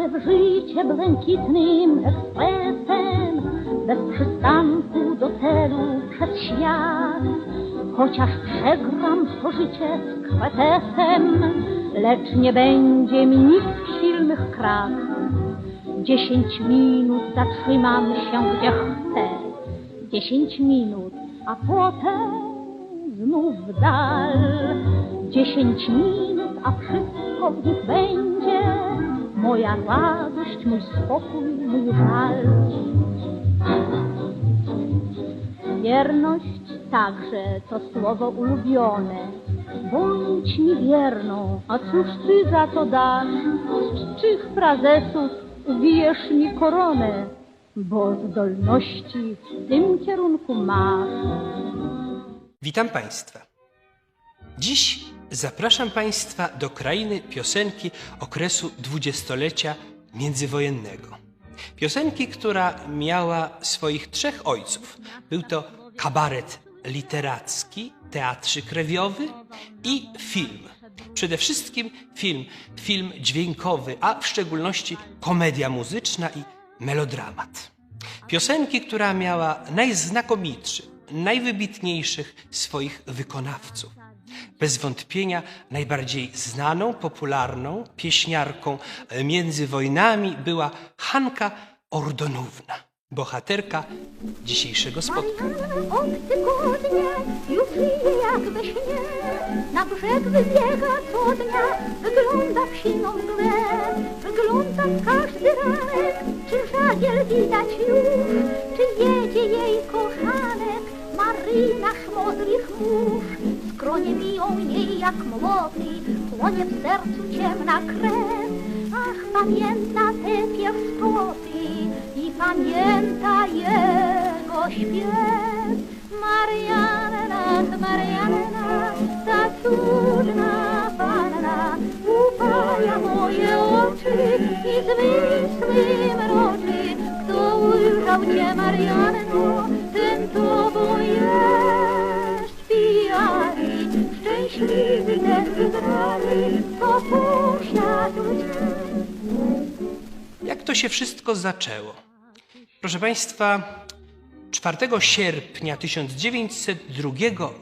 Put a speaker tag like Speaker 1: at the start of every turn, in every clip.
Speaker 1: W życie błękitnym ekspresem, bez przystanku do celu przez świat. Chociaż przegram to życie z kwetesem, lecz nie będzie mi nic silnych krat. Dziesięć minut zatrzymam się gdzie chcę, dziesięć minut, a potem znów w dal. Dziesięć minut, a wszystko w nich będzie, moja radość, mój spokój, mój żal. Wierność także to słowo ulubione. Bądź mi wierną, a cóż ty za to dasz? Z czych frazesów uwijesz mi koronę? Bo zdolności w tym kierunku masz.
Speaker 2: Witam Państwa. Dziś zapraszam Państwa do krainy piosenki okresu dwudziestolecia międzywojennego. Piosenki, która miała swoich trzech ojców. Był to kabaret literacki, teatrzyk rewiowy i film. Przede wszystkim film, film dźwiękowy, a w szczególności komedia muzyczna i melodramat. Piosenki, która miała najznakomitszych, najwybitniejszych swoich wykonawców. Bez wątpienia najbardziej znaną, popularną pieśniarką między wojnami była Hanka Ordonówna, bohaterka dzisiejszego spotkania.
Speaker 1: Od tygodnia już żyje jak we śnie, na brzeg wybiega co dnia, wygląda w siną mgłę, wygląda każdy ranek, czy żagiel widać już, czy jedzie jej kochanek, Maryna szmodrych mórz, skronie biją jej jak młoty, płonie w sercu ciemna krew, ach pamięta te pierwoty i pamięta jego śpiew. Marianna, Marianna, ta cudna panna, upaja moje oczy i zmysły mroczy. Kto ujrzał cię, Marianno,
Speaker 2: Jak to się wszystko zaczęło? Proszę Państwa, 4 sierpnia 1902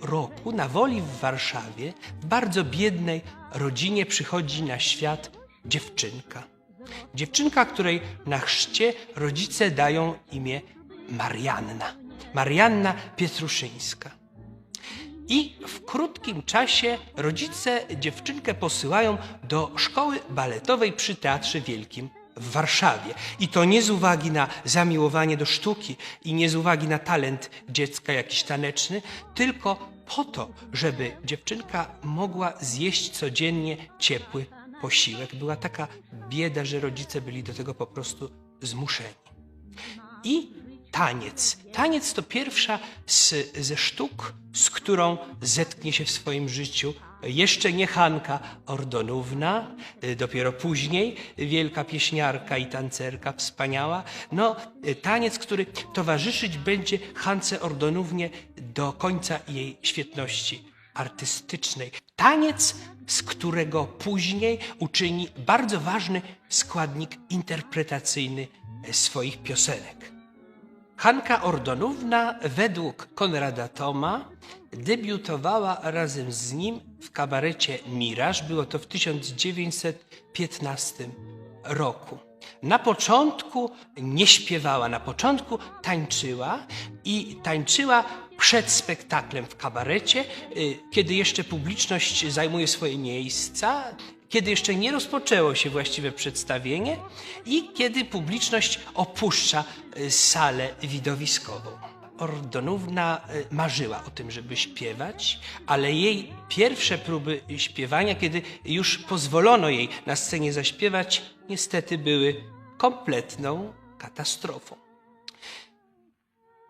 Speaker 2: roku na Woli w Warszawie w bardzo biednej rodzinie przychodzi na świat dziewczynka. Dziewczynka, której na chrzcie rodzice dają imię Marianna. Marianna Pietruszyńska. I w krótkim czasie rodzice dziewczynkę posyłają do szkoły baletowej przy Teatrze Wielkim w Warszawie. I to nie z uwagi na zamiłowanie do sztuki i nie z uwagi na talent dziecka jakiś taneczny, tylko po to, żeby dziewczynka mogła zjeść codziennie ciepły posiłek. Była taka bieda, że rodzice byli do tego po prostu zmuszeni. I taniec. Taniec to pierwsza z, ze sztuk, z którą zetknie się w swoim życiu jeszcze nie Hanka Ordonówna, y, dopiero później wielka pieśniarka i tancerka wspaniała. No, y, taniec, który towarzyszyć będzie Hance Ordonównie do końca jej świetności artystycznej. Taniec, z którego później uczyni bardzo ważny składnik interpretacyjny y, swoich piosenek. Hanka Ordonówna według Konrada Toma debiutowała razem z nim w kabarecie Miraż. Było to w 1915 roku. Na początku nie śpiewała, na początku tańczyła i tańczyła przed spektaklem w kabarecie, y, kiedy jeszcze publiczność zajmuje swoje miejsca, kiedy jeszcze nie rozpoczęło się właściwe przedstawienie i kiedy publiczność opuszcza y, salę widowiskową. Ordonówna y, marzyła o tym, żeby śpiewać, ale jej pierwsze próby śpiewania, kiedy już pozwolono jej na scenie zaśpiewać, niestety były kompletną katastrofą.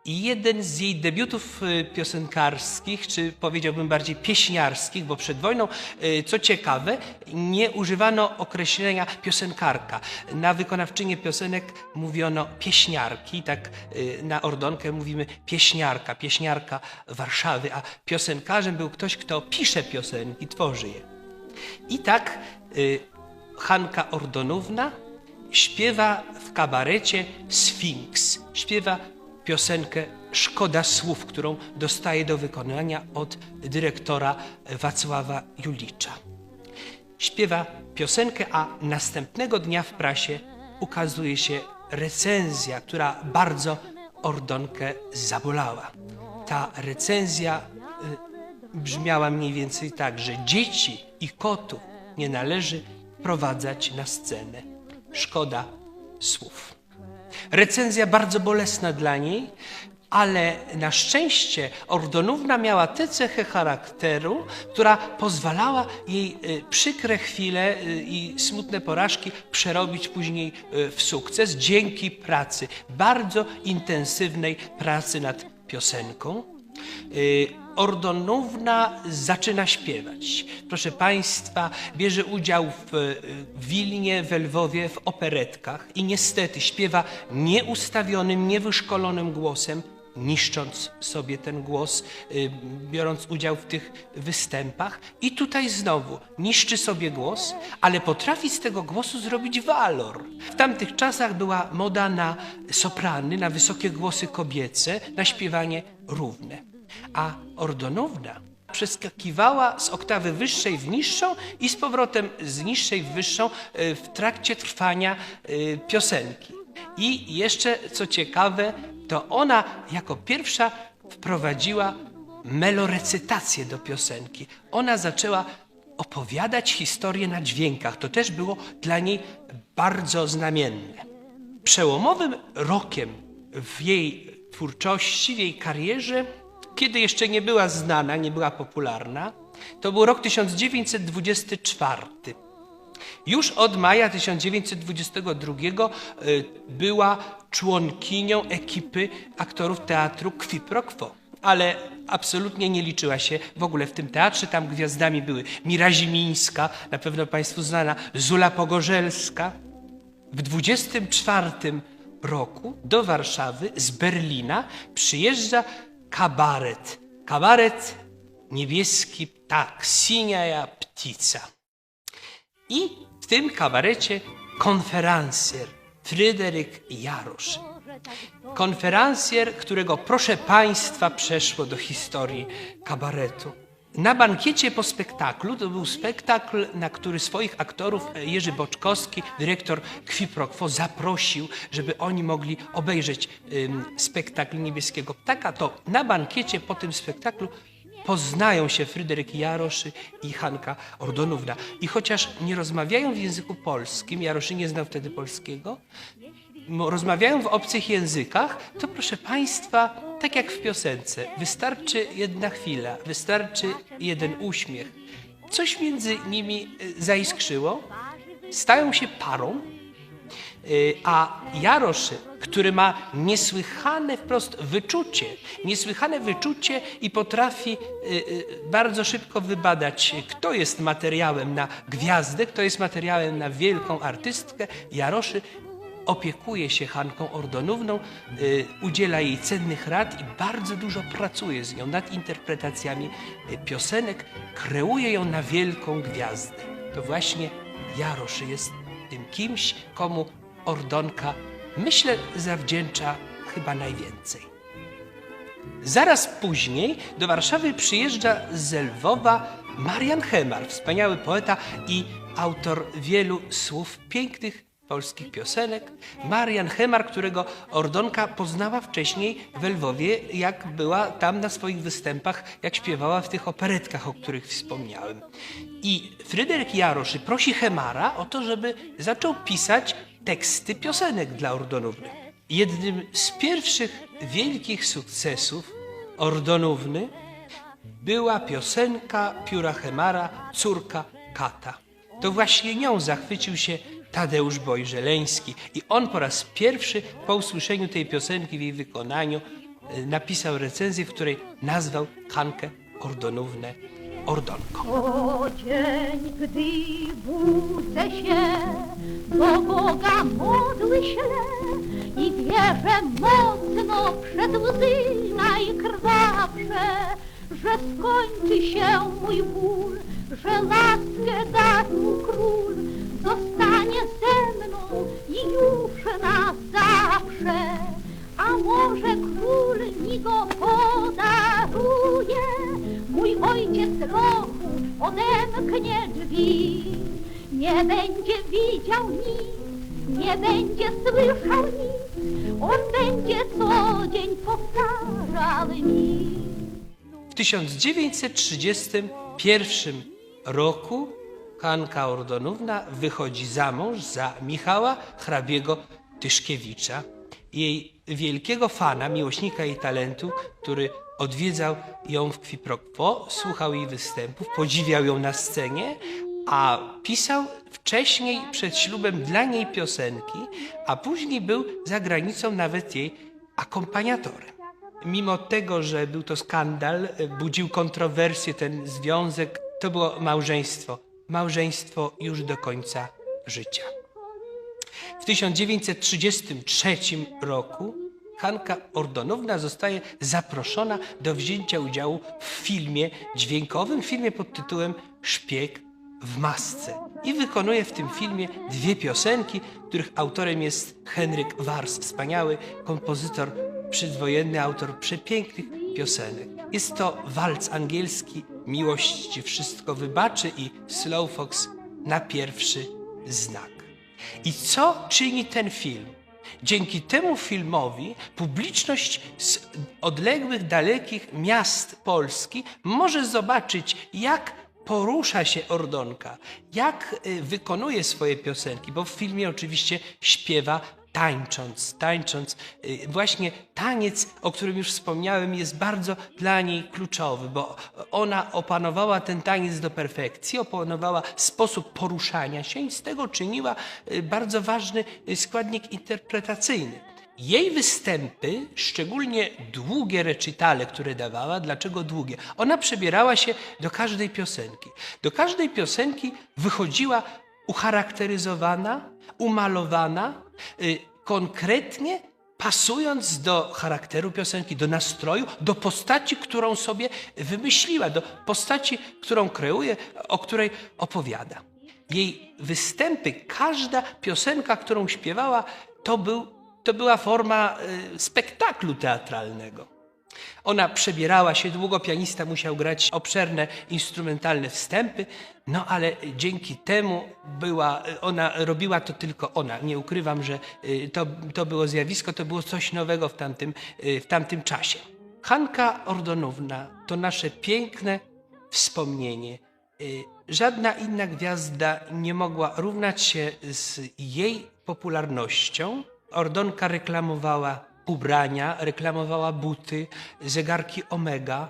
Speaker 2: I jeden z jej debiutów y, piosenkarskich, czy powiedziałbym bardziej pieśniarskich, bo przed wojną, y, co ciekawe, nie używano określenia piosenkarka. Na wykonawczynię piosenek mówiono pieśniarki, tak y, na ordonkę mówimy pieśniarka, pieśniarka Warszawy, a piosenkarzem był ktoś, kto pisze piosenki, tworzy je. I tak Hanka Ordonówna śpiewa w kabarecie Sfinks. Śpiewa piosenkę Szkoda Słów, którą dostaje do wykonania od dyrektora Wacława Julicza. Śpiewa piosenkę, a następnego dnia w prasie ukazuje się recenzja, która bardzo Ordonkę zabolała. Ta recenzja y, brzmiała mniej więcej tak, że dzieci i kotów nie należy wprowadzać na scenę. Szkoda słów. Recenzja bardzo bolesna dla niej, ale na szczęście Ordonówna miała tę cechę charakteru, która pozwalała jej y, przykre chwile y, i smutne porażki przerobić później y, w sukces dzięki pracy, bardzo intensywnej pracy nad piosenką. Ordonówna zaczyna śpiewać. Proszę Państwa, bierze udział w Wilnie, w Lwowie, w operetkach i niestety śpiewa nieustawionym, niewyszkolonym głosem, niszcząc sobie ten głos, y, biorąc udział w tych występach. I tutaj znowu niszczy sobie głos, ale potrafi z tego głosu zrobić walor. W tamtych czasach była moda na soprany, na wysokie głosy kobiece, na śpiewanie równe. A Ordonowna przeskakiwała z oktawy wyższej w niższą i z powrotem z niższej w wyższą y, w trakcie trwania y, piosenki. I jeszcze co ciekawe, to ona jako pierwsza wprowadziła melorecytację do piosenki. Ona zaczęła opowiadać historię na dźwiękach. To też było dla niej bardzo znamienne. Przełomowym rokiem w jej twórczości, w jej karierze, kiedy jeszcze nie była znana, nie była popularna, to był rok 1924. Już od maja 1922 y, była członkinią ekipy aktorów teatru Qui Pro Quo. Ale absolutnie nie liczyła się w ogóle w tym teatrze. Tam gwiazdami były Mira Zimińska, na pewno Państwu znana, Zula Pogorzelska. W 24 roku do Warszawy z Berlina przyjeżdża kabaret. Kabaret niebieski ptak, siniaja ptica. I w tym kabarecie konferencjer Fryderyk Jarosz. Konferencjer, którego proszę Państwa przeszło do historii kabaretu. Na bankiecie po spektaklu, to był spektakl, na który swoich aktorów Jerzy Boczkowski, dyrektor Kwiprokwo, zaprosił, żeby oni mogli obejrzeć spektakl Niebieskiego Ptaka. To na bankiecie po tym spektaklu poznają się Fryderyk Jaroszy i Hanka Ordonówna. I chociaż nie rozmawiają w języku polskim, Jaroszy nie znał wtedy polskiego, rozmawiają w obcych językach, to proszę Państwa, tak jak w piosence, wystarczy jedna chwila, wystarczy jeden uśmiech. Coś między nimi y, zaiskrzyło, stają się parą, y, a Jaroszy który ma niesłychane wprost wyczucie, niesłychane wyczucie i potrafi y, bardzo szybko wybadać, kto jest materiałem na gwiazdę, kto jest materiałem na wielką artystkę. Jaroszy opiekuje się Hanką Ordonówną, y, udziela jej cennych rad i bardzo dużo pracuje z nią nad interpretacjami piosenek, kreuje ją na wielką gwiazdę. To właśnie Jaroszy jest tym kimś, komu Ordonka myślę, zawdzięcza chyba najwięcej. Zaraz później do Warszawy przyjeżdża z Lwowa Marian Hemar, wspaniały poeta i autor wielu słów pięknych polskich piosenek. Marian Hemar, którego Ordonka poznała wcześniej w Lwowie, jak była tam na swoich występach, jak śpiewała w tych operetkach, o których wspomniałem. I Fryderyk Jaroszy prosi Hemara o to, żeby zaczął pisać teksty piosenek dla Ordonówny. Jednym z pierwszych wielkich sukcesów Ordonówny była piosenka Pióra Chemara Córka Kata. To właśnie nią zachwycił się Tadeusz Bojżeleński i on po raz pierwszy po usłyszeniu tej piosenki w jej wykonaniu e, napisał recenzję, w której nazwał Hankę Ordonownę Ordonką.
Speaker 1: O dzień, gdy budzę się, do Boga modły się i wierzę mocno przed łzy najkrwawsze, że skończy się mój ból, że laskę da mu król, zostanie ze mną i już na zawsze. A może król mi go podaruje? Mój ojciec roku odemknie drzwi. Nie będzie widział nic, nie będzie słyszał nic. On będzie co dzień powtarzał mi.
Speaker 2: W 1931 roku Hanka Ordonówna wychodzi za mąż za Michała hrabiego Tyszkiewicza, jej wielkiego fana, miłośnika jej talentu, który odwiedzał ją w Quo pro Quo, słuchał jej występów, podziwiał ją na scenie, a pisał wcześniej przed ślubem dla niej piosenki, a później był za granicą nawet jej akompaniatorem. Mimo tego, że był to skandal, budził kontrowersję ten związek, to było małżeństwo. Małżeństwo już do końca życia. W 1933 roku Hanka Ordonowna zostaje zaproszona do wzięcia udziału w filmie dźwiękowym, filmie pod tytułem Szpieg w masce. I wykonuje w tym filmie dwie piosenki, których autorem jest Henryk Wars, wspaniały kompozytor przedwojenny, autor przepięknych piosenek. Jest to walc angielski Miłość ci wszystko wybaczy i Slow Fox na pierwszy znak. I co czyni ten film? Dzięki temu filmowi publiczność z odległych, dalekich miast Polski może zobaczyć, jak porusza się Ordonka, jak y, wykonuje swoje piosenki, bo w filmie oczywiście śpiewa tańcząc, tańcząc. Y, właśnie taniec, o którym już wspomniałem, jest bardzo dla niej kluczowy, bo ona opanowała ten taniec do perfekcji, opanowała sposób poruszania się i z tego czyniła y, bardzo ważny składnik interpretacyjny. Jej występy, szczególnie długie recitale, które dawała, dlaczego długie? Ona przebierała się do każdej piosenki. Do każdej piosenki wychodziła ucharakteryzowana, umalowana, y, konkretnie pasując do charakteru piosenki, do nastroju, do postaci, którą sobie wymyśliła, do postaci, którą kreuje, o której opowiada. Jej występy, każda piosenka, którą śpiewała, to był to była forma y, spektaklu teatralnego. Ona przebierała się długo, pianista musiał grać obszerne instrumentalne wstępy, no ale dzięki temu była, ona robiła to tylko ona. Nie ukrywam, że y, to, to było zjawisko, to było coś nowego w tamtym, y, w tamtym czasie. Hanka Ordonowna to nasze piękne wspomnienie. Żadna inna gwiazda nie mogła równać się z jej popularnością. Ordonka reklamowała ubrania, reklamowała buty, zegarki Omega.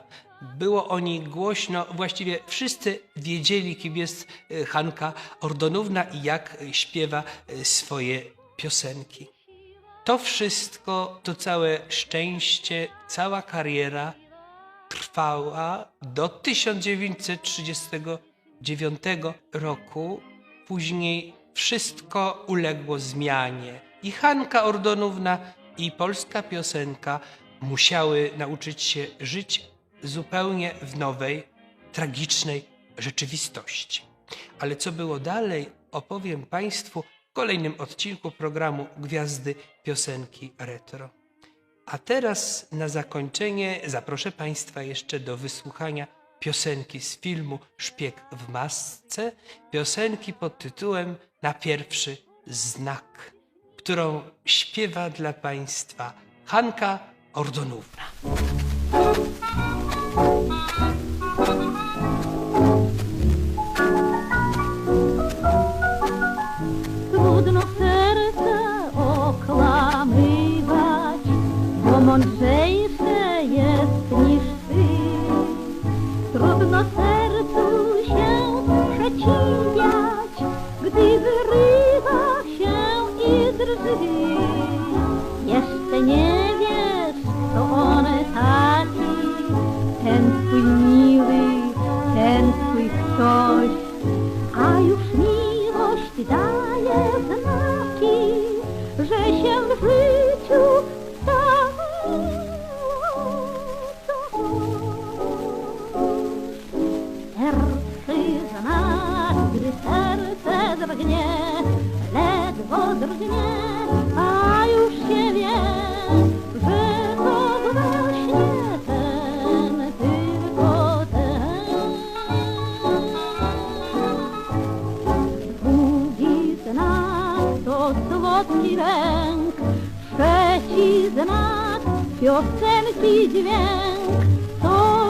Speaker 2: Było o niej głośno, właściwie wszyscy wiedzieli, kim jest e, Hanka Ordonówna i jak śpiewa e, swoje piosenki. To wszystko, to całe szczęście, cała kariera trwała do 1939 roku. Później wszystko uległo zmianie i Hanka Ordonówna, i polska piosenka musiały nauczyć się żyć zupełnie w nowej, tragicznej rzeczywistości. Ale co było dalej, opowiem Państwu w kolejnym odcinku programu Gwiazdy Piosenki Retro. A teraz na zakończenie zaproszę Państwa jeszcze do wysłuchania piosenki z filmu Szpieg w masce, piosenki pod tytułem Na pierwszy znak którą śpiewa dla Państwa Hanka Ordonówna.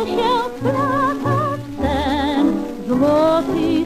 Speaker 1: Się wplata w ten złoty